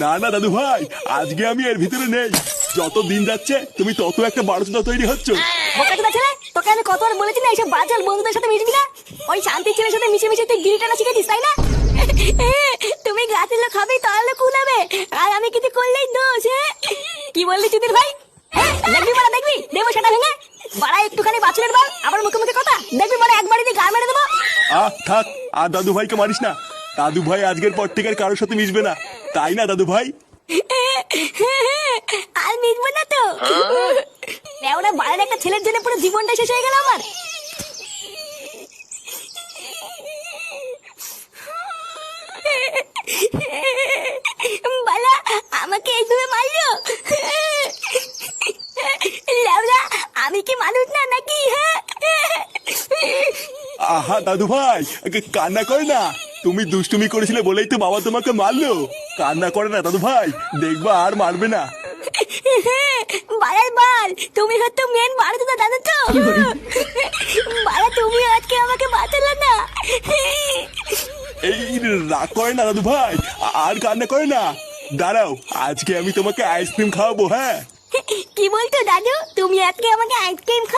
না না দাদু ভাই আজকে আমি এর ভিতরে নেই। যত দিন যাচ্ছে তুমি তত একটা বারোচোদা তৈরি হচ্ছ। বোকাচোদা ছেলে তোকে আমি কতবার বলেছি না এইসব বাজার বন্ধুদের সাথে মিশবি না? ওই শান্তি ছেলের সাথে মিশে মিশে তুই শিখেছিস তাই না? তুমি গাছের লোক খাবি তাহলে কুলাবে আর আমি কিছু করলেই দোষ হ্যাঁ? কি বললি চুদির ভাই? হ্যাঁ, দেখবি মারা দেখবি? দেবো সেটা ভেঙে। বাড়া একটুখানি বাছুরের বল আমার মুখে মুখে কথা। দেখবি মারা একবারই দিয়ে গাল মেরে দেবো। আহ থাক আর দাদু ভাইকে মারিস না। দাদু ভাই আজকের পর থেকে কারোর সাথে মিশবে না। তাই না দাদু ভাই? আর মিটবো না তো। ওরা বাড়ির একটা ছেলের জন্য পুরো জীবনটা শেষ হয়ে গেল আমার। বালা আমাকে এইভাবে মারলো? লেওরা আমি কি মানুষ না নাকি হ্যাঁ? আহা দাদু ভাই কান্না করে না? তুমি দুষ্টুমি করেছিলে বলেই তো বাবা তোমাকে মারলো। কান্না করে না দাদু ভাই। দেখবা আর মারবে না। বাড়ার বাল তুমি হয়তো মেন বাড়িতে তো দাদা তো। বাড়া তুমি আজকে আমাকে বাঁচালো না। এই রাগ করে না দাদু ভাই। আর কান্না করে না। দাঁড়াও আজকে আমি তোমাকে আইসক্রিম খাওয়াবো হ্যাঁ? কি বলতো দাদু? তুমি আজকে আমাকে আইসক্রিম